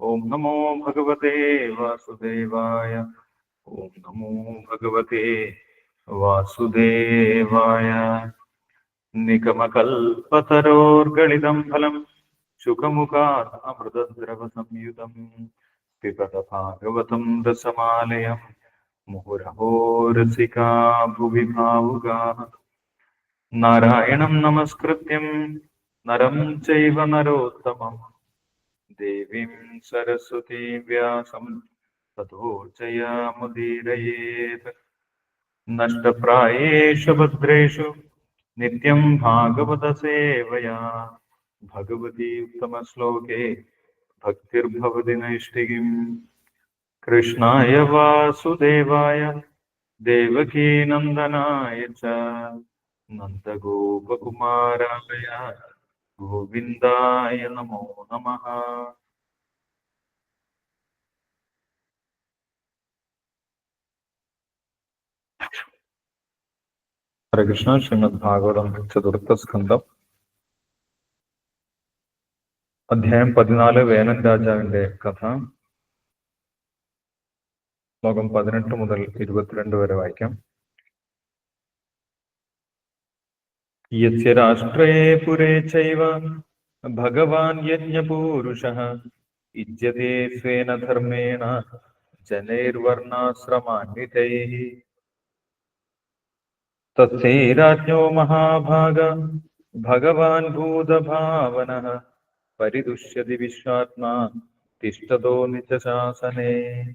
ഓം നമോ ഭഗവതേ വാസുദേവായ ഓം നമോ ഭഗവതേ വാസുദേവായ നിഗമകൽപ്പതരോർഗണിതം ഫലം ശുഖമുഖാത് അമൃതദ്രവ സംയുതം പിബത ഭാഗവതം ദശമാലയം മുഹുരഹോരസികാ ഭുവി ഭാവുകാ നാരായണം നമസ്കൃത്യം നരം ചൈവ നരോത്തമം देवीं सरस्वतीं व्यासं ततो जयामुदीरयेत् नष्टप्रायेषु भद्रेषु नित्यं भागवतसेवया। भगवती उत्तमश्लोके भक्तिर्भवति नैष्टिकीम् कृष्णाय वासुदेवाय, देवकीनन्दनाय च। नन्दगोपकुमाराय। ഗോവിന്ദായ നമോ നമ. ഹരകൃഷ്ണ ശ്രീമദ് ഭാഗവതം ചതുർത്ഥ സ്കന്ധം. അധ്യായം പതിനാല് വേനൽ രാജാവിന്റെ കഥ. ലോകം പതിനെട്ട് മുതൽ ഇരുപത്തിരണ്ട് വരെ വായിക്കാം. യസ്യ രാഷ്ട്രേ പുരേ ചൈവ ഭഗവാൻ യജ്ഞപൂരുഷः ഇജ്യത്തെ സ്വേന ധർമ്മേണ ജനൈർവർണാശ്രമാന്വിതൈः തസ്യൈരാജ്ഞോ മഹാഭാഗ ഭഗവാൻ ഭൂതഭാവനഃ പരിദുഷ്യതി വിശ്വാത്മാ തിഷ്ടതോ നിജശാസനേ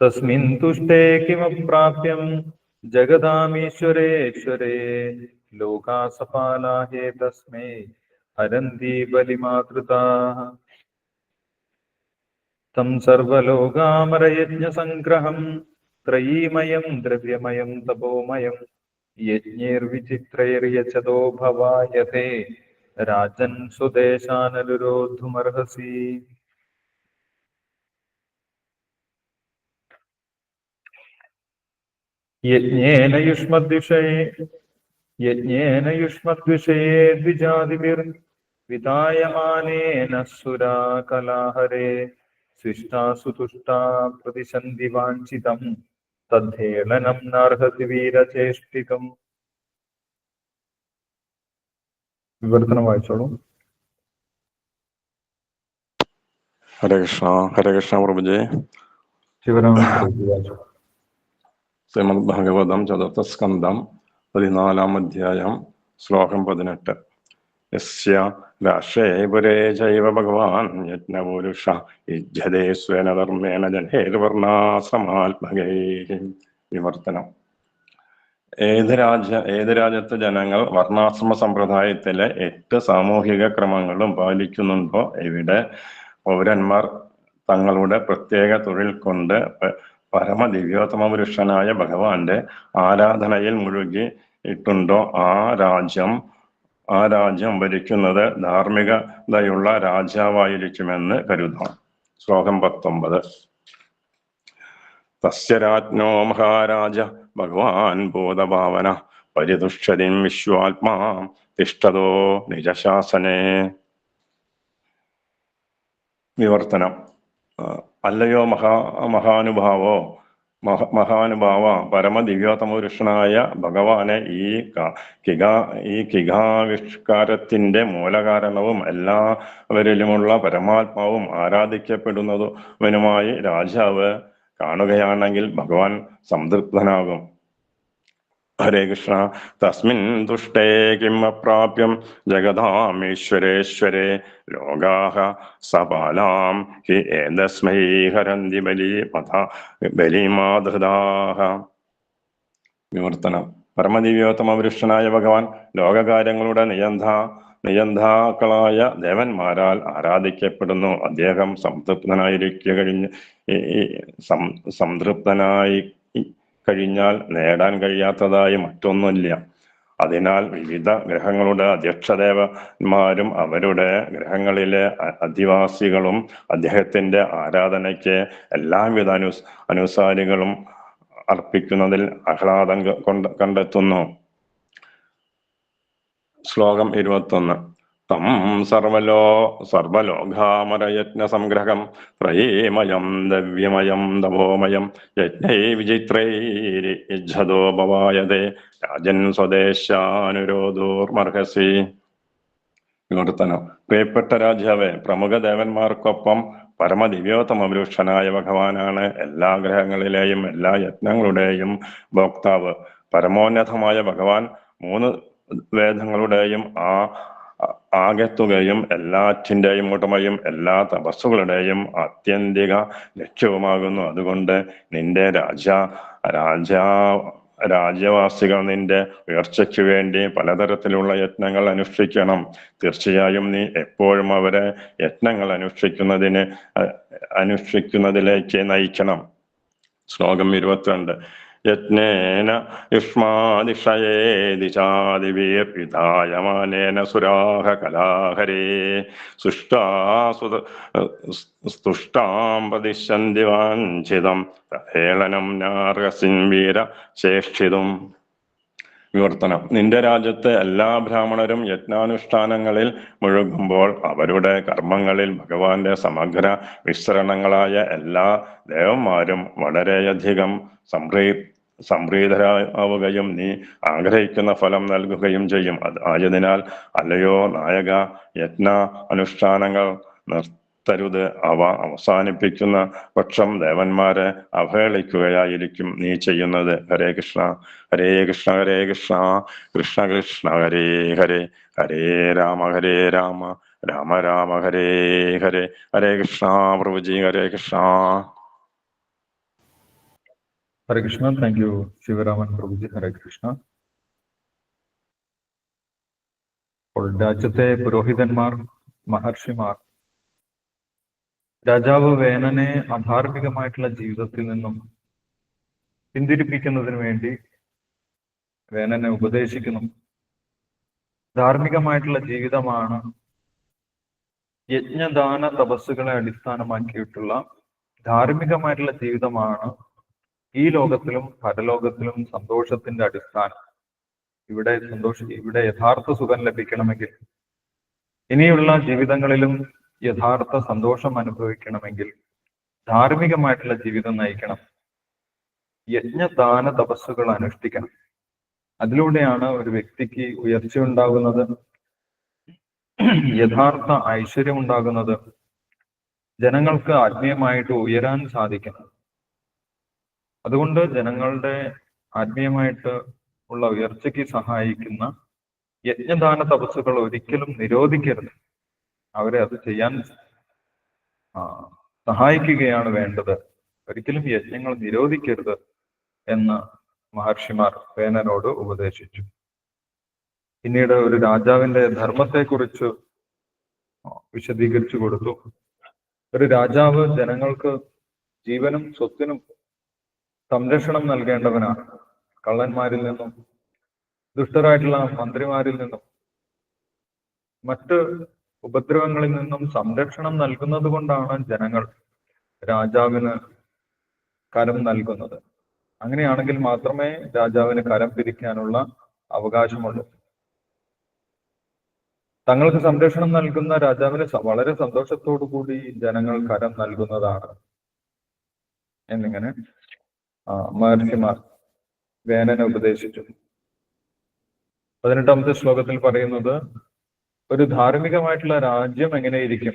തസ്മിൻ തുഷ്ടേ കിമപ്രാപ്യം जगदामीश्वरेश्वरे, लोका सफाला हे तस्मे हरन्ति तम सर्वोकामरयज्ञ संग्रह त्रयीमय, द्रव्यमय, तपोमय, यज्ञैर्विचित्रैर्यचतो भवायते राजन् स्वदेशाननुरोद्धुमर्हसि യജ്ഞേന യുഷ്മദ്വിഷയെ യജ്ഞേന യുഷ്മദ്വിഷയെ ദ്വിജാതിവിർ വിതായമാനേന സുരാ കലാഹരേ ശിഷ്ടാസു തുഷ്ടാ പ്രതിസന്ധി വാഞ്ചിതം തദ്ധേളനം നാർഹതി വീരചേഷ്ടികം. വിവർത്തനം വായിച്ചോളൂ. ഹരേ കൃഷ്ണ ഹരേ കൃഷ്ണ പ്രഭുജേ. ശിവരാമ വായിച്ചോളൂ. ശ്രീമദ് ഭാഗവതം ചതുർത്ഥ സ്കന്ധം പതിനാലാം അധ്യായം ശ്ലോകം പതിനെട്ട്. യസ്യ ചൈവ ഭഗവാൻ യജ്ഞപുരുഷ യുജ്യതേ സ്വേന ധർമ്മേണ ജനേർവർണാശ്രമാത്മകൈ വിവർത്തനം. ഏത് രാജ്യ ഏത് രാജ്യത്തെ ജനങ്ങൾ വർണാശ്രമ സമ്പ്രദായത്തിലെ എട്ട് സാമൂഹിക ക്രമങ്ങളും പാലിക്കുന്നുണ്ടോ? ഇവിടെ പൗരന്മാർ തങ്ങളുടെ പ്രത്യേക തൊഴിൽ കൊണ്ട് പ- പരമദിവ്യോത്തമ പുരുഷനായ ഭഗവാന്റെ ആരാധനയിൽ മുഴുകി ഇട്ടുണ്ടോ ആ രാജ്യം? ആ രാജ്യം ഭരിക്കുന്നത് ധാർമ്മികതയുള്ള രാജാവായിരിക്കുമെന്ന് കരുതാം. ശ്ലോകം പത്തൊമ്പത്. തസ്യ രാജ്ഞോ മഹാരാജ ഭഗവാൻ ബോധഭാവന പരിതുഷ്ടതിം വിശ്വാത്മാ തിഷ്ടതോ നിജശാസനേ. വിവർത്തനം. അല്ലയോ മഹാ മഹാനുഭാവോ? മഹ മഹാനുഭാവ പരമദിവ്യോത്തമപുരുഷനായ ഭഗവാനെ ഈ കിഗാ ഈ കിഗാവിഷ്കാരത്തിന്റെ മൂലകാരണവും എല്ലാവരിലുമുള്ള പരമാത്മാവും ആരാധിക്കപ്പെടുന്നതുവനുമായി രാജാവ് കാണുകയാണെങ്കിൽ ഭഗവാൻ സംതൃപ്തനാകും. ഹരേ കൃഷ്ണ. തസ്മിൻ തുഷ്ടേ കിം അപ്രാപ്യം. ജഗതാമീശ്വരേശ്വരേ ലോകാഹ സപാലാം ഹി ഏതസ്മൈ ഹരന്തി ബലി മത ബലിമാധൃതാഹ വിവർത്തനം. പരമദിവ്യോത്തമ പുരുഷനായ ഭഗവാൻ ലോകകാര്യങ്ങളുടെ നിയന്ത നിയന്താക്കളായ ദേവന്മാരാൽ ആരാധിക്കപ്പെടുന്നു. അദ്ദേഹം സംതൃപ്തനായിരിക്കുക കഴിഞ്ഞ് സംതൃപ്തനായി കഴിഞ്ഞാൽ നേടാൻ കഴിയാത്തതായി മറ്റൊന്നുമില്ല. അതിനാൽ വിവിധ ഗ്രഹങ്ങളുടെ അധ്യക്ഷദേവന്മാരും അവരുടെ ഗ്രഹങ്ങളിലെ അധിവാസികളും അദ്ദേഹത്തിന്റെ ആരാധനയ്ക്ക് എല്ലാവിധ അനുസ് അനുസാരികളും അർപ്പിക്കുന്നതിൽ ആഹ്ലാദം കണ്ടെത്തുന്നു. ശ്ലോകം ഇരുപത്തൊന്ന്. തം സർവലോ സർവലോകാമരയജ്ഞ സംഗ്രഹം ത്രയേമയം ദവ്യമയം തപോമയം യജ്ഞൈ വിചിത്രൈരിജ്ജതോ ഭവായതേ. രാജൻ സ്വദേശാനുരോധോർമർഹസി. വിവർത്തനം. പ്രിയപ്പെട്ട രാജാവെ പ്രമുഖ ദേവന്മാർക്കൊപ്പം പരമദിവ്യോത്തമപുരുഷനായ ഭഗവാനാണ് എല്ലാ ഗ്രഹങ്ങളിലെയും എല്ലാ യജ്ഞങ്ങളുടെയും ഭോക്താവ്. പരമോന്നതമായ ഭഗവാൻ മൂന്ന് വേദങ്ങളുടെയും ആ- ആകെത്തുകയും എല്ലാറ്റിന്റെയും ഉടമയും എല്ലാ തപസ്സുകളുടെയും ആത്യന്തിക ലക്ഷ്യവുമാകുന്നു. അതുകൊണ്ട് നിന്റെ രാജ രാജാ രാജ്യവാസികൾ നിന്റെ ഉയർച്ചയ്ക്ക് വേണ്ടി പലതരത്തിലുള്ള യത്നങ്ങൾ അനുഷ്ഠിക്കണം. തീർച്ചയായും നീ എപ്പോഴും അവരെ യത്നങ്ങൾ അനുഷ്ഠിക്കുന്നതിന് അനുഷ്ഠിക്കുന്നതിലേക്ക് നയിക്കണം. ശ്ലോകം ഇരുപത്തിരണ്ട്. യജ്ഞേന യുഷ്മാതിഷയേ ദിശാദിവീർപിതായമാനേന സുരാഹ കലാഹരേ സുഷ്ടാസുത സ്തുഷ്ടാം പ്രതിശന്തി വാഞ്ചിതം ഹേളനം നാർഹസിൻ വീര ചേഷ്ടിതും വിവർത്തനം. നിന്റെ രാജ്യത്തെ എല്ലാ ബ്രാഹ്മണരും യജ്ഞാനുഷ്ഠാനങ്ങളിൽ മുഴുകുമ്പോൾ അവരുടെ കർമ്മങ്ങളിൽ ഭഗവാന്റെ സമഗ്ര വിശ്രണങ്ങളായ എല്ലാ ദേവന്മാരും വളരെയധികം സംപ്രീ സംപ്രീതരാവുകയും നീ ആഗ്രഹിക്കുന്ന ഫലം നൽകുകയും ചെയ്യും. ആയതിനാൽ അല്ലയോ നായക യജ്ഞ അനുഷ്ഠാനങ്ങൾ നിർത്തരുത് അവ അവസാനിപ്പിക്കുന്ന പക്ഷം ദേവന്മാരെ അവഹേളിക്കുകയായിരിക്കും നീ ചെയ്യുന്നത്. Hare Krishna Hare Krishna Hare Krishna. Krishna Krishna Hare Hare. Hare Rama Hare Rama. Rama Rama Hare Hare. Hare Krishna Prabhuji Hare Krishna. Hare Krishna. Thank you Sivaraman Prabhuji Hare Krishna. അപ്പോൾ രാജ്യത്തെ പുരോഹിതന്മാർ മഹർഷിമാർ രാജാവ് വേനനെ അധാർമികമായിട്ടുള്ള ജീവിതത്തിൽ നിന്നും പിന്തിരിപ്പിക്കുന്നതിന് വേണ്ടി വേനനെ ഉപദേശിക്കുന്നു. ധാർമ്മികമായിട്ടുള്ള ജീവിതമാണ് യജ്ഞദാന തപസ്സുകളെ അടിസ്ഥാനമാക്കിയിട്ടുള്ള ധാർമ്മികമായിട്ടുള്ള ജീവിതമാണ് ഈ ലോകത്തിലും പരലോകത്തിലും സന്തോഷത്തിന്റെ അടിസ്ഥാനം. ഇവിടെ സന്തോഷം ഇവിടെ യഥാർത്ഥ സുഖം ലഭിക്കണമെങ്കിൽ ഇനിയുള്ള ജീവിതങ്ങളിലും യഥാർത്ഥ സന്തോഷം അനുഭവിക്കണമെങ്കിൽ ധാർമ്മികമായിട്ടുള്ള ജീവിതം നയിക്കണം. യജ്ഞദാന തപസ്സുകൾ അനുഷ്ഠിക്കണം. അതിലൂടെയാണ് ഒരു വ്യക്തിക്ക് ഉയർച്ച ഉണ്ടാകുന്നത് യഥാർത്ഥ ഐശ്വര്യം ഉണ്ടാകുന്നത് ജനങ്ങൾക്ക് ആത്മീയമായിട്ട് ഉയരാൻ സാധിക്കുന്നത് അതുകൊണ്ട് ജനങ്ങളുടെ ആത്മീയമായിട്ട് ഉള്ള ഉയർച്ചയ്ക്ക് സഹായിക്കുന്ന യജ്ഞദാന തപസ്സുകൾ ഒരിക്കലും നിരോധിക്കരുത്. അവരെ അത് ചെയ്യാൻ സഹായിക്കുകയാണ് വേണ്ടത്. ഒരിക്കലും യജ്ഞങ്ങൾ നിരോധിക്കരുത് എന്ന് മഹർഷിമാർ വേനനോട് ഉപദേശിച്ചു. പിന്നീട് ഒരു രാജാവിന്റെ ധർമ്മത്തെക്കുറിച്ച് വിശദീകരിച്ചു കൊടുത്തു. ഒരു രാജാവ് ജനങ്ങൾക്ക് ജീവനും സ്വത്തിനും സംരക്ഷണം നൽകേണ്ടവനാണ്. കള്ളന്മാരിൽ നിന്നും ദുഷ്ടരായിട്ടുള്ള മന്ത്രിമാരിൽ നിന്നും മറ്റ് ഉപദ്രവങ്ങളിൽ നിന്നും സംരക്ഷണം നൽകുന്നത് കൊണ്ടാണ് ജനങ്ങൾ രാജാവിന് കരം നൽകുന്നത്. അങ്ങനെയാണെങ്കിൽ മാത്രമേ രാജാവിന് കരം പിരിക്കാനുള്ള അവകാശമുള്ളൂ. തങ്ങൾക്ക് സംരക്ഷണം നൽകുന്ന രാജാവിന് വളരെ സന്തോഷത്തോടു കൂടി ജനങ്ങൾ കരം നൽകുന്നതാണ്. എന്നിങ്ങനെ മഹർഷിമാർ വേനനെ ഉപദേശിച്ചു. പതിനെട്ടാമത്തെ ശ്ലോകത്തിൽ പറയുന്നത് ഒരു ധാർമ്മികമായിട്ടുള്ള രാജ്യം എങ്ങനെയിരിക്കും?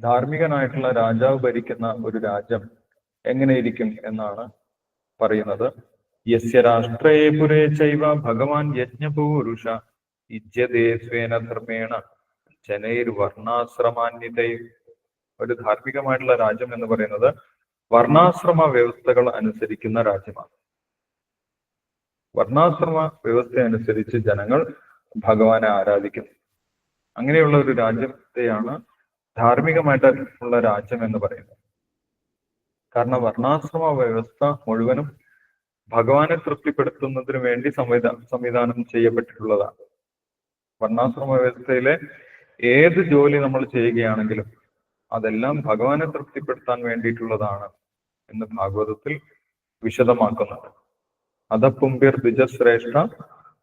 ധാർമ്മികനായിട്ടുള്ള രാജാവ് ഭരിക്കുന്ന ഒരു രാജ്യം എങ്ങനെയിരിക്കും എന്നാണ് പറയുന്നത്. യസ്യ രാഷ്ട്രേ പുരേ ചൈവ ഭഗവാൻ യജ്ഞപൂരുഷ ഇജ്യതേ സ്വേന ധർമ്മേണ ജനൈർ വർണാശ്രമാന്വിതൈ ഒരു ധാർമ്മികമായിട്ടുള്ള രാജ്യം എന്ന് പറയുന്നത് വർണാശ്രമ വ്യവസ്ഥകൾ അനുസരിക്കുന്ന രാജ്യമാണ്. വർണാശ്രമ വ്യവസ്ഥ അനുസരിച്ച് ജനങ്ങൾ ഭഗവാനെ ആരാധിക്കുന്നു അങ്ങനെയുള്ള ഒരു രാജ്യത്തെയാണ് ധാർമ്മികമായിട്ട് ഉള്ള രാജ്യം എന്ന് പറയുന്നത്. കാരണം വർണാശ്രമ വ്യവസ്ഥ മുഴുവനും ഭഗവാനെ തൃപ്തിപ്പെടുത്തുന്നതിന് വേണ്ടി സംവിധാ സംവിധാനം ചെയ്യപ്പെട്ടിട്ടുള്ളതാണ്. വർണാശ്രമ വ്യവസ്ഥയിലെ ഏത് ജോലി നമ്മൾ ചെയ്യുകയാണെങ്കിലും അതെല്ലാം ഭഗവാനെ തൃപ്തിപ്പെടുത്താൻ വേണ്ടിയിട്ടുള്ളതാണ് എന്ന് ഭാഗവതത്തിൽ വിശദമാക്കുന്നുണ്ട്. അധപുംബിർ ദ്വിജശ്രേഷ്ഠ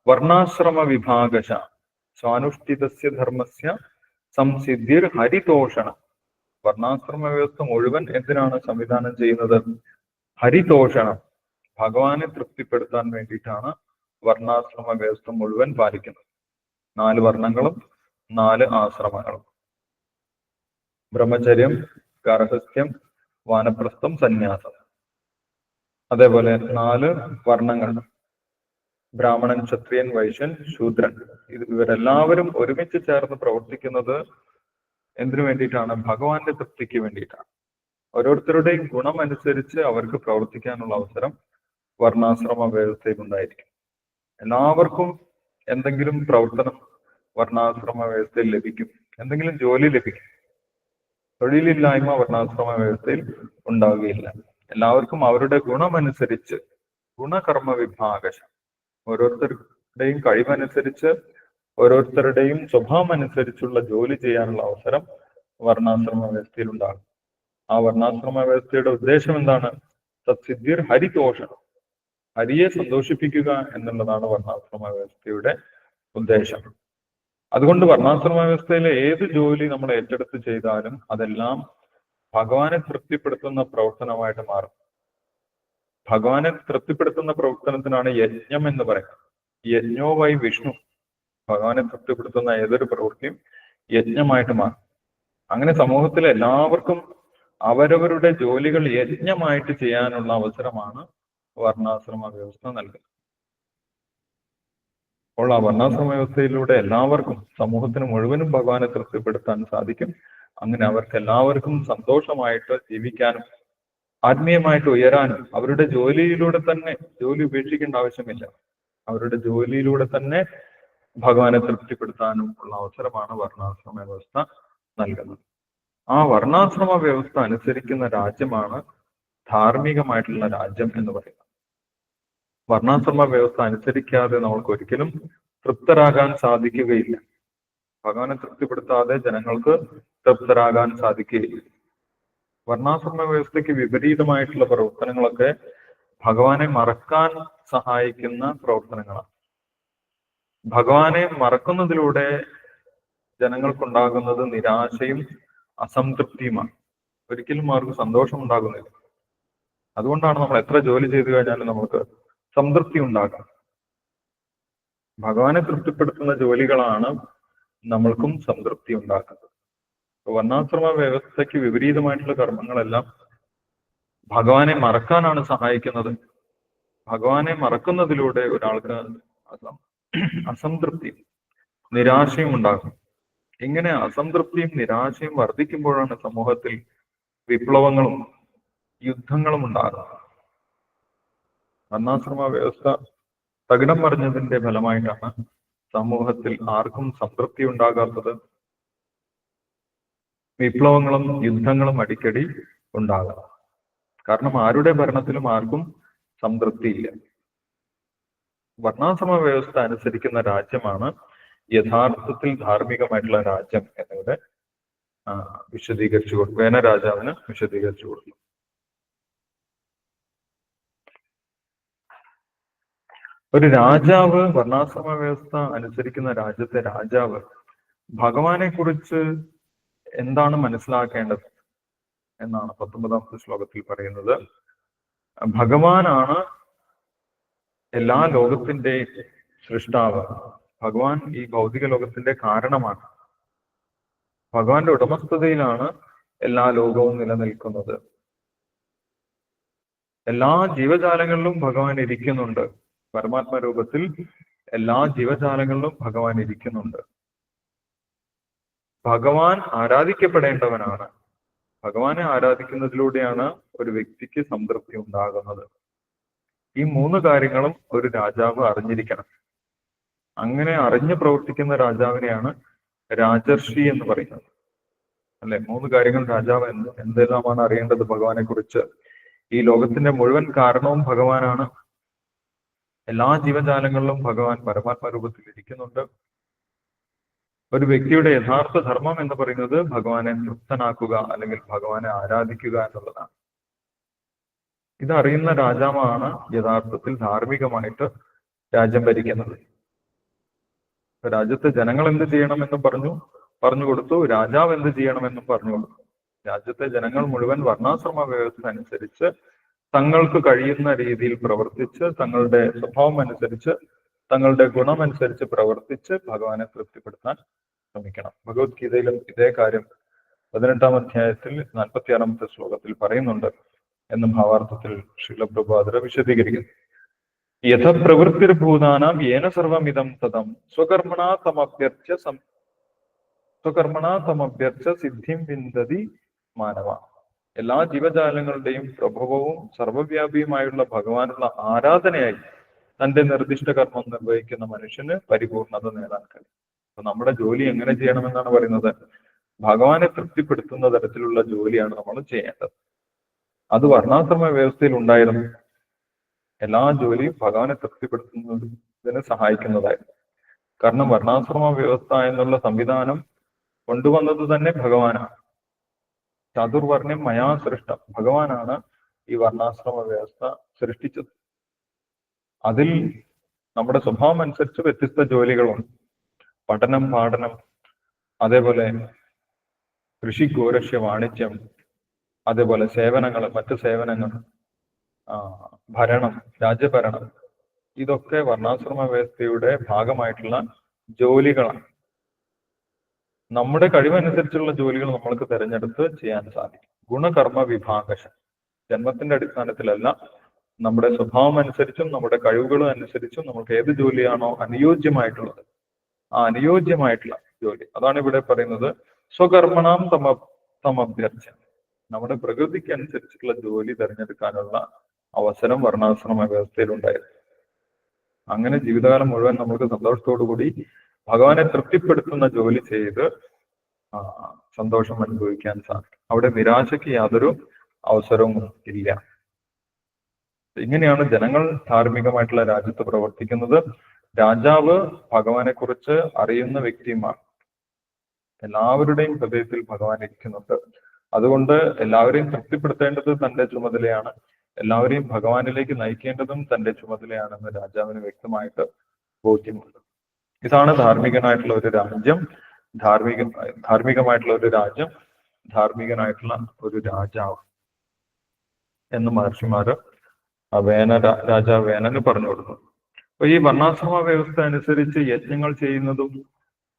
വർണാശ്രമ വിഭാഗശ സ്വാനുഷ്ഠിതസ്യ ധർമ്മസ്യ സംസിദ്ധിർ ഹരിതോഷണം വർണാശ്രമ വ്യവസ്ഥ മുഴുവൻ എന്തിനാണ് സംവിധാനം ചെയ്യുന്നത്? ഹരിതോഷണം ഭഗവാനെ തൃപ്തിപ്പെടുത്താൻ വേണ്ടിയിട്ടാണ് വർണാശ്രമ വ്യവസ്ഥ മുഴുവൻ പാലിക്കുന്നത്. നാല് വർണങ്ങളും നാല് ആശ്രമങ്ങളും. ബ്രഹ്മചര്യം ഗാർഹസ്ഥ്യം വാനപ്രസ്ഥം സന്യാസം. അതേപോലെ നാല് വർണങ്ങൾ. ബ്രാഹ്മണൻ ക്ഷത്രിയൻ വൈശ്യൻ ശൂദ്രൻ. ഇത് ഇവരെല്ലാവരും ഒരുമിച്ച് ചേർന്ന് പ്രവർത്തിക്കുന്നത് എന്തിനു വേണ്ടിയിട്ടാണ്? ഭഗവാന്റെ തൃപ്തിക്ക് വേണ്ടിയിട്ടാണ്. ഓരോരുത്തരുടെയും ഗുണം അനുസരിച്ച് അവർക്ക് പ്രവർത്തിക്കാനുള്ള അവസരം വർണാശ്രമ വ്യവസ്ഥയിൽ ഉണ്ടായിരിക്കും. എല്ലാവർക്കും എന്തെങ്കിലും പ്രവർത്തനം വർണാശ്രമ വ്യവസ്ഥയിൽ ലഭിക്കും. എന്തെങ്കിലും ജോലി ലഭിക്കും. തൊഴിലില്ലായ്മ വർണാശ്രമ വ്യവസ്ഥയിൽ ഉണ്ടാവുകയില്ല. എല്ലാവർക്കും അവരുടെ ഗുണമനുസരിച്ച് ഗുണകർമ്മ വിഭാഗശം. ഓരോരുത്തരുടെയും കഴിവനുസരിച്ച് ഓരോരുത്തരുടെയും സ്വഭാവം അനുസരിച്ചുള്ള ജോലി ചെയ്യാനുള്ള അവസരം വർണാശ്രമ വ്യവസ്ഥയിൽ ഉണ്ടാകും ആ വർണാശ്രമ വ്യവസ്ഥയുടെ ഉദ്ദേശം എന്താണ്? സത്സിദ്ധിർ ഹരിതോഷണം ഹരിയെ സന്തോഷിപ്പിക്കുക എന്നുള്ളതാണ് വർണാശ്രമ വ്യവസ്ഥയുടെ ഉദ്ദേശം. അതുകൊണ്ട് വർണാശ്രമ വ്യവസ്ഥയിലെ ഏത് ജോലി നമ്മൾ ഏറ്റെടുത്ത് ചെയ്താലും അതെല്ലാം ഭഗവാനെ തൃപ്തിപ്പെടുത്തുന്ന പ്രവർത്തനമായിട്ട് മാറും. ഭഗവാനെ തൃപ്തിപ്പെടുത്തുന്ന പ്രവർത്തനത്തിനാണ് യജ്ഞം എന്ന് പറയുന്നത്. യജ്ഞോ വൈ വിഷ്ണു ഭഗവാനെ തൃപ്തിപ്പെടുത്തുന്ന ഏതൊരു പ്രവൃത്തിയും യജ്ഞമായിട്ട് മാറും. അങ്ങനെ സമൂഹത്തിൽ എല്ലാവർക്കും അവരവരുടെ ജോലികൾ യജ്ഞമായിട്ട് ചെയ്യാനുള്ള അവസരമാണ് വർണാശ്രമ വ്യവസ്ഥ നൽകുന്നത്. അപ്പോൾ ആ വർണാശ്രമ വ്യവസ്ഥയിലൂടെ എല്ലാവർക്കും സമൂഹത്തിന് മുഴുവനും ഭഗവാനെ തൃപ്തിപ്പെടുത്താൻ സാധിക്കും. അങ്ങനെ അവർക്ക് എല്ലാവർക്കും സന്തോഷമായിട്ട് ജീവിക്കാനും ആത്മീയമായിട്ട് ഉയരാനും അവരുടെ ജോലിയിലൂടെ തന്നെ ജോലി ഉപേക്ഷിക്കേണ്ട ആവശ്യമില്ല. അവരുടെ ജോലിയിലൂടെ തന്നെ ഭഗവാനെ തൃപ്തിപ്പെടുത്താനും ഉള്ള അവസരമാണ് വർണാശ്രമ വ്യവസ്ഥ നൽകുന്നത്. ആ വർണാശ്രമ വ്യവസ്ഥ അനുസരിക്കുന്ന രാജ്യമാണ് ധാർമ്മികമായിട്ടുള്ള രാജ്യം എന്ന് പറയുന്നത്. വർണാശ്രമ വ്യവസ്ഥ അനുസരിക്കാതെ നമ്മൾക്ക് ഒരിക്കലും തൃപ്തരാകാൻ സാധിക്കുകയില്ല. ഭഗവാനെ തൃപ്തിപ്പെടുത്താതെ ജനങ്ങൾക്ക് തൃപ്തരാകാൻ സാധിക്കുകയില്ല. വർണാശ്രമ വ്യവസ്ഥയ്ക്ക് വിപരീതമായിട്ടുള്ള പ്രവർത്തനങ്ങളൊക്കെ ഭഗവാനെ മറക്കാൻ സഹായിക്കുന്ന പ്രവർത്തനങ്ങളാണ്. ഭഗവാനെ മറക്കുന്നതിലൂടെ ജനങ്ങൾക്കുണ്ടാകുന്നത് നിരാശയും അസംതൃപ്തിയുമാണ്. ഒരിക്കലും അവർക്ക് സന്തോഷം ഉണ്ടാകുന്നില്ല അതുകൊണ്ടാണ് നമ്മൾ എത്ര ജോലി ചെയ്തു കഴിഞ്ഞാലും നമുക്ക് സംതൃപ്തി ഉണ്ടാകാം ഭഗവാനെ തൃപ്തിപ്പെടുത്തുന്ന ജോലികളാണ് നമ്മൾക്കും സംതൃപ്തി ഉണ്ടാക്കുന്നത്. വർണാശ്രമ വ്യവസ്ഥയ്ക്ക് വിപരീതമായിട്ടുള്ള കർമ്മങ്ങളെല്ലാം ഭഗവാനെ മറക്കാനാണ് സഹായിക്കുന്നത്. ഭഗവാനെ മറക്കുന്നതിലൂടെ ഒരാൾക്ക് അസംതൃപ്തി നിരാശയും ഉണ്ടാകും. ഇങ്ങനെ അസംതൃപ്തിയും നിരാശയും വർദ്ധിക്കുമ്പോഴാണ് സമൂഹത്തിൽ വിപ്ലവങ്ങളും യുദ്ധങ്ങളും ഉണ്ടാകുന്നത്. വർണാശ്രമ വ്യവസ്ഥ തകിടം മറിഞ്ഞതിന്റെ ഫലമായിട്ടാണ് സമൂഹത്തിൽ ആർക്കും സംതൃപ്തി ഉണ്ടാകാത്തത്. വിപ്ലവങ്ങളും യുദ്ധങ്ങളും അടിക്കടി ഉണ്ടാകാം. കാരണം ആരുടെ ഭരണത്തിലും ആർക്കും സംതൃപ്തിയില്ല. വർണാശ്രമ വ്യവസ്ഥ അനുസരിക്കുന്ന രാജ്യമാണ് യഥാർത്ഥത്തിൽ ധാർമ്മികമായിട്ടുള്ള രാജ്യം എന്നിവിടെ വിശദീകരിച്ചു കൊടുക്കും വേന രാജാവിന് വിശദീകരിച്ചു കൊടുക്കും. ഒരു രാജാവ് വർണാശ്രമ വ്യവസ്ഥ അനുസരിക്കുന്ന രാജ്യത്തെ രാജാവ് ഭഗവാനെ കുറിച്ച് എന്താണ് മനസ്സിലാക്കേണ്ടത് എന്നാണ് പത്തൊമ്പതാമത്തെ ശ്ലോകത്തിൽ പറയുന്നത്. ഭഗവാനാണ് എല്ലാ ലോകത്തിന്റെ സൃഷ്ടാവ്. ഭഗവാൻ ഈ ഭൗതിക ലോകത്തിന്റെ കാരണമാണ്. ഭഗവാന്റെ ഉടമസ്ഥതയിലാണ് എല്ലാ ലോകവും നിലനിൽക്കുന്നത്. എല്ലാ ജീവജാലങ്ങളിലും ഭഗവാൻ ഇരിക്കുന്നുണ്ട്. പരമാത്മ രൂപത്തിൽ എല്ലാ ജീവജാലങ്ങളിലും ഭഗവാൻ ഇരിക്കുന്നുണ്ട്. ഭഗവാൻ ആരാധിക്കപ്പെടേണ്ടവനാണ്. ഭഗവാനെ ആരാധിക്കുന്നതിലൂടെയാണ് ഒരു വ്യക്തിക്ക് സംതൃപ്തി ഉണ്ടാകുന്നത്. ഈ മൂന്ന് കാര്യങ്ങളും ഒരു രാജാവ് അറിഞ്ഞിരിക്കണം. അങ്ങനെ അറിഞ്ഞു പ്രവർത്തിക്കുന്ന രാജാവിനെയാണ് രാജർഷി എന്ന് പറയുന്നത്. അല്ലെ? മൂന്ന് കാര്യങ്ങൾ രാജാവ് എന്ത് എന്തെല്ലാമാണ് അറിയേണ്ടത് ഭഗവാനെ കുറിച്ച് ഈ ലോകത്തിന്റെ മുഴുവൻ കാരണവും ഭഗവാനാണ്. എല്ലാ ജീവജാലങ്ങളിലും ഭഗവാൻ പരമാത്മ രൂപത്തിൽ ഇരിക്കുന്നുണ്ട് ഒരു വ്യക്തിയുടെ യഥാർത്ഥ ധർമ്മം എന്ന് പറയുന്നത് ഭഗവാനെ തൃപ്തനാക്കുക അല്ലെങ്കിൽ ഭഗവാനെ ആരാധിക്കുക എന്നുള്ളതാണ്. ഇതറിയുന്ന രാജാവാണ് യഥാർത്ഥത്തിൽ ധാർമ്മികമായിട്ട് രാജ്യം ഭരിക്കുന്നത്. രാജ്യത്തെ ജനങ്ങൾ എന്ത് ചെയ്യണമെന്നും പറഞ്ഞു പറഞ്ഞു കൊടുത്തു. രാജാവ് എന്ത് ചെയ്യണമെന്നും പറഞ്ഞു കൊടുത്തു. രാജ്യത്തെ ജനങ്ങൾ മുഴുവൻ വർണാശ്രമ വ്യവസ്ഥ അനുസരിച്ച് തങ്ങൾക്ക് കഴിയുന്ന രീതിയിൽ പ്രവർത്തിച്ച് തങ്ങളുടെ സ്വഭാവം അനുസരിച്ച് തങ്ങളുടെ ഗുണമനുസരിച്ച് പ്രവർത്തിച്ച് ഭഗവാനെ തൃപ്തിപ്പെടുത്താൻ ശ്രമിക്കണം. ഭഗവത്ഗീതയിലും ഇതേ കാര്യം പതിനെട്ടാം അധ്യായത്തിൽ നാൽപ്പത്തിയാറാമത്തെ ശ്ലോകത്തിൽ പറയുന്നുണ്ട് എന്ന ഭാവാർത്ഥത്തിൽ ശിലപ്രഭാതര വിശദീകരിക്കുന്നു. യഥ പ്രവൃത്തിർഭൂതാനാം ഏന സർവമിതം തതം സ്വകർമ്മണാ തമഭ്യർച്ച സ്വകർമ്മണാ തമഭ്യർച്ച സിദ്ധിം വിന്ദതി മാനവ. എല്ലാ ജീവജാലങ്ങളുടെയും പ്രഭവവും സർവവ്യാപിയുമായുള്ള ഭഗവാനുള്ള ആരാധനയായി തന്റെ നിർദ്ദിഷ്ട കർമ്മം നിർവഹിക്കുന്ന മനുഷ്യന് പരിപൂർണത നേടാൻ കഴിയും. നമ്മുടെ ജോലി എങ്ങനെ ചെയ്യണമെന്നാണ് പറയുന്നത്. ഭഗവാനെ തൃപ്തിപ്പെടുത്തുന്ന തരത്തിലുള്ള ജോലിയാണ് നമ്മൾ ചെയ്യേണ്ടത്. അത് വർണാശ്രമ വ്യവസ്ഥയിൽ ഉണ്ടായിരുന്നു. എല്ലാ ജോലിയും ഭഗവാനെ തൃപ്തിപ്പെടുത്തുന്നതിന് സഹായിക്കുന്നതായിരുന്നു. കാരണം വർണാശ്രമ വ്യവസ്ഥ എന്നുള്ള സംവിധാനം കൊണ്ടുവന്നത് തന്നെ ഭഗവാനാണ്. ചതുർവർണ്യം മയാ സൃഷ്ടം. ഭഗവാനാണ് ഈ വർണാശ്രമ വ്യവസ്ഥ സൃഷ്ടിച്ചത്. അതിൽ നമ്മുടെ സ്വഭാവം അനുസരിച്ച് വ്യത്യസ്ത ജോലികളുണ്ട്. പഠനം പാഠനം അതേപോലെ കൃഷി ഗോരക്ഷ്യ വാണിജ്യം അതേപോലെ സേവനങ്ങൾ മറ്റു സേവനങ്ങൾ ഭരണം രാജ്യഭരണം ഇതൊക്കെ വർണാശ്രമ വ്യവസ്ഥയുടെ ഭാഗമായിട്ടുള്ള ജോലികളാണ്. നമ്മുടെ കഴിവനുസരിച്ചുള്ള ജോലികൾ നമ്മൾക്ക് തിരഞ്ഞെടുത്ത് ചെയ്യാൻ സാധിക്കും. ഗുണകർമ്മ വിഭാഗശ. ജന്മത്തിന്റെ അടിസ്ഥാനത്തിലല്ല നമ്മുടെ സ്വഭാവം അനുസരിച്ചും നമ്മുടെ കഴിവുകളും അനുസരിച്ചും നമുക്ക് ഏത് ജോലിയാണോ അനുയോജ്യമായിട്ടുള്ളത്. അനുയോജ്യമായിട്ടുള്ള ജോലി. അതാണ് ഇവിടെ പറയുന്നത്. സ്വകർമ്മണാം സമ സമഭ്യർച്ച നമ്മുടെ പ്രകൃതിക്ക് അനുസരിച്ചുള്ള ജോലി തിരഞ്ഞെടുക്കാനുള്ള അവസരം വർണാശ്രമ വ്യവസ്ഥയിൽ ഉണ്ടായിരുന്നു അങ്ങനെ ജീവിതകാലം മുഴുവൻ നമ്മൾക്ക് സന്തോഷത്തോടു കൂടി ഭഗവാനെ തൃപ്തിപ്പെടുത്തുന്ന ജോലി ചെയ്ത് സന്തോഷം അനുഭവിക്കാൻ സാധിക്കും. അവിടെ നിരാശയ്ക്ക് യാതൊരു അവസരവും ഇല്ല. ഇങ്ങനെയാണ് ജനങ്ങൾ ധാർമ്മികമായിട്ടുള്ള രാജ്യത്ത് പ്രവർത്തിക്കുന്നത്. രാജാവ് ഭഗവാനെ കുറിച്ച് അറിയുന്ന വ്യക്തിയുമാണ്. എല്ലാവരുടെയും ഹൃദയത്തിൽ ഭഗവാൻ ഇരിക്കുന്നുണ്ട്. അതുകൊണ്ട് എല്ലാവരെയും തൃപ്തിപ്പെടുത്തേണ്ടത് തന്റെ ചുമതലയാണ്. എല്ലാവരെയും ഭഗവാനിലേക്ക് നയിക്കേണ്ടതും തന്റെ ചുമതലയാണെന്ന് രാജാവിന് വ്യക്തമായിട്ട് ബോധ്യമുണ്ട്. ഇതാണ് ധാർമ്മികനായിട്ടുള്ള ഒരു രാജ്യം. ധാർമ്മിക ധാർമ്മികമായിട്ടുള്ള ഒരു രാജ്യം. ധാർമ്മികനായിട്ടുള്ള ഒരു രാജാവ്. എന്ന് മഹർഷിമാര് വേന രാജാവ് വേനന് പറഞ്ഞു കൊടുത്തു അപ്പൊ ഈ വർണാശ്രമ വ്യവസ്ഥ അനുസരിച്ച് യജ്ഞങ്ങൾ ചെയ്യുന്നതും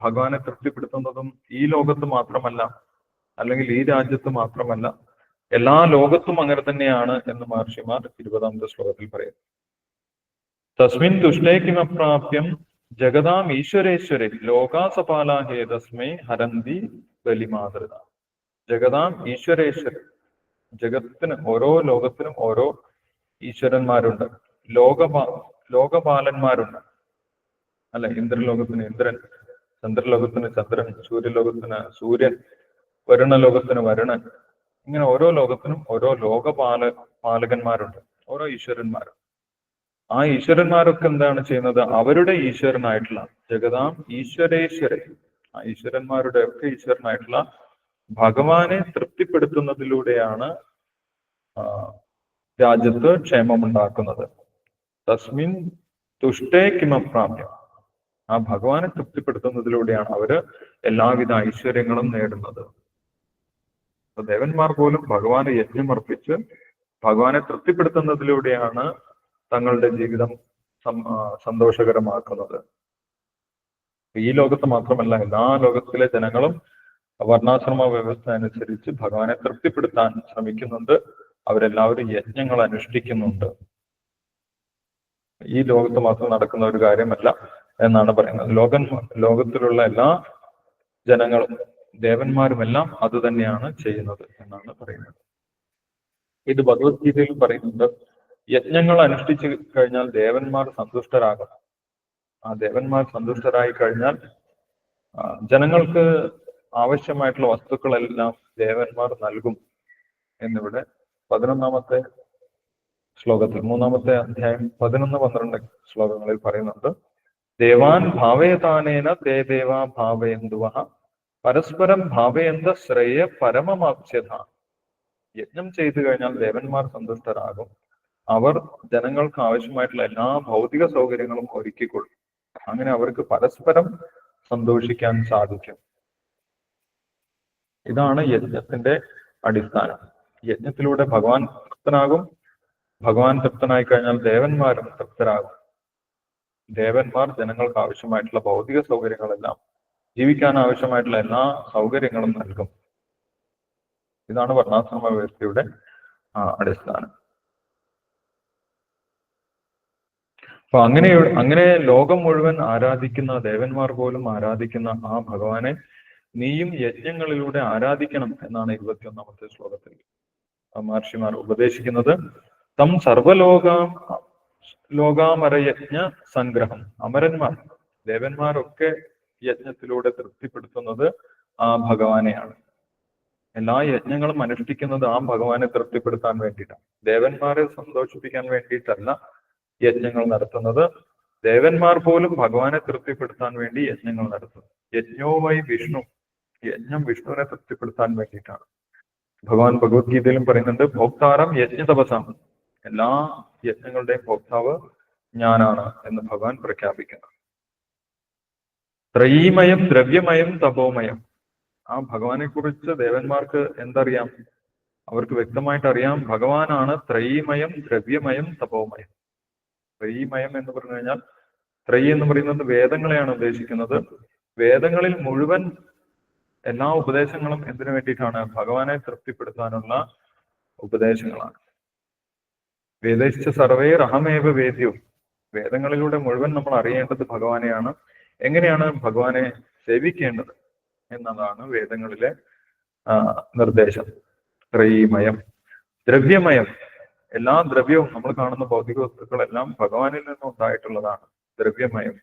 ഭഗവാനെ തൃപ്തിപ്പെടുത്തുന്നതും ഈ ലോകത്ത് മാത്രമല്ല അല്ലെങ്കിൽ ഈ രാജ്യത്ത് മാത്രമല്ല എല്ലാ ലോകത്തും അങ്ങനെ തന്നെയാണ് എന്ന് മഹർഷിമാർ ഇരുപതാമത്തെ ശ്ലോകത്തിൽ പറയുന്നു. തസ്മിൻ തുഷ്ടേ കിമപ്രാപ്യം ജഗതാം ഈശ്വരേശ്വരെ ലോകാസപാലാഹേതസ്മൈ ഹരന്തി ബലിമാതൃത. ജഗതാം ഈശ്വരേശ്വരൻ ജഗത്തിന് ഓരോ ലോകത്തിനും ഓരോ ഈശ്വരന്മാരുണ്ട്. ലോകപാ ലോകപാലന്മാരുണ്ട്. അല്ലെ? ഇന്ദ്രലോകത്തിന് ഇന്ദ്രൻ ചന്ദ്രലോകത്തിന് ചന്ദ്രൻ സൂര്യലോകത്തിന് സൂര്യൻ വരുണലോകത്തിന് വരുണൻ. ഇങ്ങനെ ഓരോ ലോകത്തിനും ഓരോ ലോകപാല പാലകന്മാരുണ്ട്. ഓരോ ഈശ്വരന്മാരും. ആ ഈശ്വരന്മാരൊക്കെ എന്താണ് ചെയ്യുന്നത്? അവരുടെ ഈശ്വരനായിട്ടുള്ള ജഗതാം ഈശ്വരേശ്വര ആ ഈശ്വരന്മാരുടെ ഒക്കെ ഈശ്വരനായിട്ടുള്ള ഭഗവാനെ തൃപ്തിപ്പെടുത്തുന്നതിലൂടെയാണ് രാജ്യത്ത് ക്ഷേമമുണ്ടാക്കുന്നത്. തസ്മിൻ തുഷ്ടേ കിമപ്രാപ്യം. ആ ഭഗവാനെ തൃപ്തിപ്പെടുത്തുന്നതിലൂടെയാണ് അവർ എല്ലാവിധ ഐശ്വര്യങ്ങളും നേടുന്നത്. ദേവന്മാർ പോലും ഭഗവാനെ യജ്ഞമർപ്പിച്ച് ഭഗവാനെ തൃപ്തിപ്പെടുത്തുന്നതിലൂടെയാണ് തങ്ങളുടെ ജീവിതം സന്തോഷകരമാക്കുന്നത്. ഈ ലോകത്ത് മാത്രമല്ല എല്ലാ ലോകത്തിലെ ജനങ്ങളും വർണാശ്രമ വ്യവസ്ഥ അനുസരിച്ച് ഭഗവാനെ തൃപ്തിപ്പെടുത്താൻ ശ്രമിക്കുന്നുണ്ട്. അവരെല്ലാവരും യജ്ഞങ്ങൾ അനുഷ്ഠിക്കുന്നുണ്ട്. ഈ ലോകത്ത് മാത്രം നടക്കുന്ന ഒരു കാര്യമല്ല എന്നാണ് പറയുന്നത്. ലോകൻ ലോകത്തിലുള്ള എല്ലാ ജനങ്ങളും ദേവന്മാരുമെല്ലാം അത് തന്നെയാണ് ചെയ്യുന്നത് എന്നാണ് പറയുന്നത്. ഇത് ഭഗവത്ഗീതയിൽ പറയുന്നുണ്ട് യജ്ഞങ്ങൾ അനുഷ്ഠിച്ചു കഴിഞ്ഞാൽ ദേവന്മാർ സന്തുഷ്ടരാകും. ആ ദേവന്മാർ സന്തുഷ്ടരായി കഴിഞ്ഞാൽ ജനങ്ങൾക്ക് ആവശ്യമായിട്ടുള്ള വസ്തുക്കളെല്ലാം ദേവന്മാർ നൽകും എന്നിവിടെ പതിനൊന്നാമത്തെ ശ്ലോകത്തിൽ മൂന്നാമത്തെ അധ്യായം പതിനൊന്ന് പന്ത്രണ്ട് ശ്ലോകങ്ങളിൽ പറയുന്നുണ്ട്. ദേവാൻ ഭാവയതാനേന തേ ദേവാ ഭാവയന്തുവ പരസ്പരം ഭാവയന്ത ശ്രേയ പരമമാപ്സ്യത യജ്ഞം ചെയ്തു കഴിഞ്ഞാൽ ദേവന്മാർ സന്തുഷ്ടരാകും. അവർ ജനങ്ങൾക്ക് ആവശ്യമായിട്ടുള്ള എല്ലാ ഭൗതിക സൗകര്യങ്ങളും ഒരുക്കിക്കൊള്ളും അങ്ങനെ അവർക്ക് പരസ്പരം സന്തോഷിക്കാൻ സാധിക്കും. ഇതാണ് യജ്ഞത്തിന്റെ അടിസ്ഥാനം. യജ്ഞത്തിലൂടെ ഭഗവാൻ തൃപ്തനാകും ഭഗവാൻ തൃപ്തനായി കഴിഞ്ഞാൽ ദേവന്മാരും തൃപ്തരാകും. ദേവന്മാർ ജനങ്ങൾക്ക് ആവശ്യമായിട്ടുള്ള ഭൗതിക സൗകര്യങ്ങളെല്ലാം ജീവിക്കാൻ ആവശ്യമായിട്ടുള്ള എല്ലാ സൗകര്യങ്ങളും നൽകും. ഇതാണ് വർണാശ്രമ വ്യവസ്ഥയുടെ അടിസ്ഥാനം. അപ്പൊ അങ്ങനെ അങ്ങനെ ലോകം മുഴുവൻ ആരാധിക്കുന്ന ദേവന്മാർ പോലും ആരാധിക്കുന്ന ആ ഭഗവാനെ നീയും യജ്ഞങ്ങളിലൂടെ ആരാധിക്കണം എന്നാണ് ഇരുപത്തിയൊന്നാമത്തെ ശ്ലോകത്തിൽ മഹർഷിമാർ ഉപദേശിക്കുന്നത്. തം സർവലോകാം ലോകാമരയജ്ഞ സംഗ്രഹം. അമരന്മാർ ദേവന്മാരൊക്കെ യജ്ഞത്തിലൂടെ തൃപ്തിപ്പെടുത്തുന്നത് ആ ഭഗവാനെയാണ്. എല്ലാ യജ്ഞങ്ങളും അനുഷ്ഠിക്കുന്നത് ആ ഭഗവാനെ തൃപ്തിപ്പെടുത്താൻ വേണ്ടിയിട്ടാണ്. ദേവന്മാരെ സന്തോഷിപ്പിക്കാൻ വേണ്ടിയിട്ടല്ല യജ്ഞങ്ങൾ നടത്തുന്നത്. ദേവന്മാർ പോലും ഭഗവാനെ തൃപ്തിപ്പെടുത്താൻ വേണ്ടി യജ്ഞങ്ങൾ നടത്തുന്നു. യജ്ഞവുമായി വിഷ്ണു. യജ്ഞം വിഷ്ണുവിനെ തൃപ്തിപ്പെടുത്താൻ വേണ്ടിയിട്ടാണ്. ഭഗവാൻ ഭഗവത്ഗീതയിലും പറയുന്നുണ്ട് ഭോക്താരം യജ്ഞ തപസാം എല്ലാ യജ്ഞങ്ങളുടെയും ഭോക്താവ് ഞാനാണ് എന്ന് ഭഗവാൻ പ്രഖ്യാപിക്കുന്നു. ത്രയീമയം ദ്രവ്യമയം തപോമയം. ആ ഭഗവാനെ കുറിച്ച് ദേവന്മാർക്ക് എന്തറിയാം? അവർക്ക് വ്യക്തമായിട്ട് അറിയാം ഭഗവാനാണ് ത്രയീമയം ദ്രവ്യമയം തപോമയം. ത്രയീമയം എന്ന് പറഞ്ഞു കഴിഞ്ഞാൽ ത്രയി എന്ന് പറയുന്നത് വേദങ്ങളെയാണ് ഉദ്ദേശിക്കുന്നത്. വേദങ്ങളിൽ മുഴുവൻ എല്ലാ ഉപദേശങ്ങളും എന്തിനു വേണ്ടിയിട്ടാണ്? ഭഗവാനെ തൃപ്തിപ്പെടുത്താനുള്ള ഉപദേശങ്ങളാണ്. വേദിച്ച സർവേ അഹമേവ വേദ്യു. വേദങ്ങളിലൂടെ മുഴുവൻ നമ്മൾ അറിയേണ്ടത് ഭഗവാനെയാണ്. എങ്ങനെയാണ് ഭഗവാനെ സേവിക്കേണ്ടത് എന്നതാണ് വേദങ്ങളിലെ നിർദ്ദേശം. ത്രയീമയം ദ്രവ്യമയം. എല്ലാ ദ്രവ്യവും നമ്മൾ കാണുന്ന ഭൗതിക വസ്തുക്കളെല്ലാം ഭഗവാനിൽ നിന്ന് ഉണ്ടായിട്ടുള്ളതാണ്. ദ്രവ്യമയം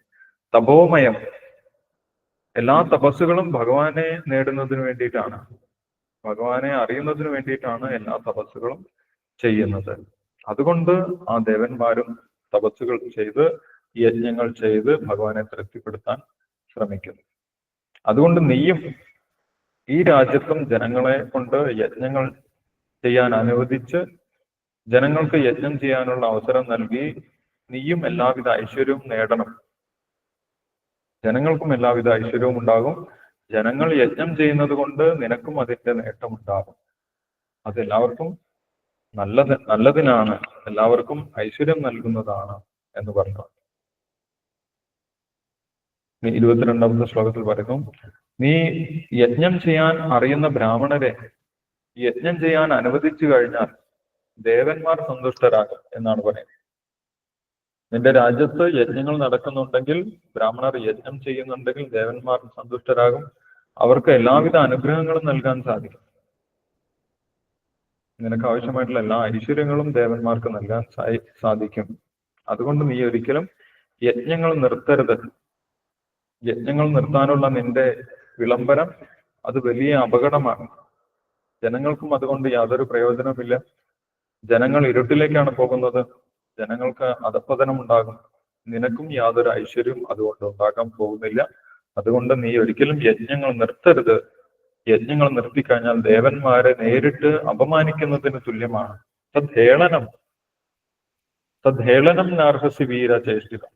തപോമയം. എല്ലാ തപസ്സുകളും ഭഗവാനെ നേടുന്നതിന് വേണ്ടിയിട്ടാണ്. ഭഗവാനെ അറിയുന്നതിന് വേണ്ടിയിട്ടാണ് എല്ലാ തപസ്സുകളും ചെയ്യുന്നത്. അതുകൊണ്ട് ആ ദേവന്മാരും തപസ്സുകൾ ചെയ്ത് യജ്ഞങ്ങൾ ചെയ്ത് ഭഗവാനെ തൃപ്തിപ്പെടുത്താൻ ശ്രമിക്കുന്നു. അതുകൊണ്ട് നീയും ഈ രാജ്യത്തും ജനങ്ങളെ കൊണ്ട് യജ്ഞങ്ങൾ ചെയ്യാൻ അനുവദിച്ച് ജനങ്ങൾക്ക് യജ്ഞം ചെയ്യാനുള്ള അവസരം നൽകി നീയും എല്ലാവിധ ഐശ്വര്യവും നേടണം. ജനങ്ങൾക്കും എല്ലാവിധ ഐശ്വര്യവും ഉണ്ടാകും. ജനങ്ങൾ യജ്ഞം ചെയ്യുന്നത് കൊണ്ട് നിനക്കും അതിന്റെ നേട്ടമുണ്ടാകും. അത് എല്ലാവർക്കും നല്ലത് നല്ലതിനാണ്. എല്ലാവർക്കും ഐശ്വര്യം നൽകുന്നതാണ് എന്ന് പറഞ്ഞു. ഇരുപത്തിരണ്ടാമത്തെ ശ്ലോകത്തിൽ പറയുന്നു നീ യജ്ഞം ചെയ്യാൻ അറിയുന്ന ബ്രാഹ്മണരെ യജ്ഞം ചെയ്യാൻ അനുവദിച്ചു കഴിഞ്ഞാൽ ദേവന്മാർ സന്തുഷ്ടരാകും എന്നാണ് പറയുന്നത്. നിന്റെ രാജ്യത്ത് യജ്ഞങ്ങൾ നടക്കുന്നുണ്ടെങ്കിൽ ബ്രാഹ്മണർ യജ്ഞം ചെയ്യുന്നുണ്ടെങ്കിൽ ദേവന്മാർ സന്തുഷ്ടരാകും. അവർക്ക് എല്ലാവിധ അനുഗ്രഹങ്ങളും നൽകാൻ സാധിക്കും. നിനക്ക് ആവശ്യമായിട്ടുള്ള എല്ലാ ഐശ്വര്യങ്ങളും ദേവന്മാർക്ക് നൽകാൻ സാധിക്കും. അതുകൊണ്ട് നീ ഒരിക്കലും യജ്ഞങ്ങൾ നിർത്തരുത്. യജ്ഞങ്ങൾ നിർത്താനുള്ള നിന്റെ വിളംബരം അത് വലിയ അപകടമാണ്. ജനങ്ങൾക്കും അതുകൊണ്ട് യാതൊരു പ്രയോജനമില്ല ജനങ്ങൾ ഇരുട്ടിലേക്കാണ് പോകുന്നത്. ജനങ്ങൾക്ക് അധപ്പതനം ഉണ്ടാകും നിനക്കും യാതൊരു ഐശ്വര്യവും അതുകൊണ്ട് ഉണ്ടാക്കാൻ പോകുന്നില്ല. അതുകൊണ്ട് നീ ഒരിക്കലും യജ്ഞങ്ങൾ നിർത്തരുത്. യജ്ഞങ്ങൾ നിർത്തിക്കഴിഞ്ഞാൽ ദേവന്മാരെ നേരിട്ട് അപമാനിക്കുന്നതിന് തുല്യമാണ്. തദ്ധേളനം തദ്ധേളനം നാർഹസി വീര ചേഷ്ടിതം.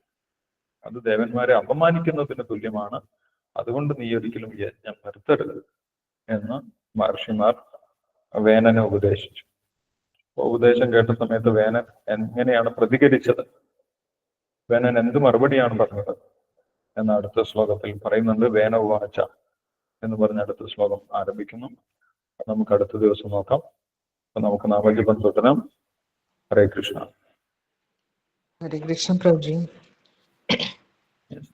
അത് ദേവന്മാരെ അപമാനിക്കുന്നതിന് തുല്യമാണ്. അതുകൊണ്ട് നീ ഒരിക്കലും യജ്ഞം നിർത്തരുത് എന്ന് മഹർഷിമാർ വേനനെ ഉപദേശിച്ചു. ഉപദേശം കേട്ട സമയത്ത് വേനൻ എങ്ങനെയാണ് പ്രതികരിച്ചത്? വേനൻ എന്ത് മറുപടിയാണ് പറഞ്ഞത്? എന്ന അടുത്ത ശ്ലോകത്തിൽ പറയുന്നുണ്ട് വേന ഉവാച എന്ന് പറഞ്ഞ അടുത്ത ശ്ലോകം ആരംഭിക്കുന്നു. നമുക്ക് അടുത്ത ദിവസം നോക്കാം. അപ്പൊ നമുക്ക് നാമജപം തുടരാം. ഹരേ കൃഷ്ണ. ഹരേ കൃഷ്ണ പ്രഭുജി.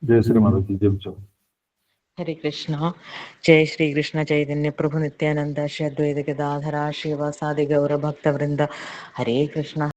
ജയ ശ്രീ മാതാജി ജപിച്ചോ. ഹരി കൃഷ്ണ. ജയ ശ്രീകൃഷ്ണ ചൈതന്യ പ്രഭു നിത്യാനന്ദ ശ്രീ അദ്വൈത ഗദാധര ശിവസാദി ഗൗരഭക്തവൃന്ദ. ഹരേ കൃഷ്ണ.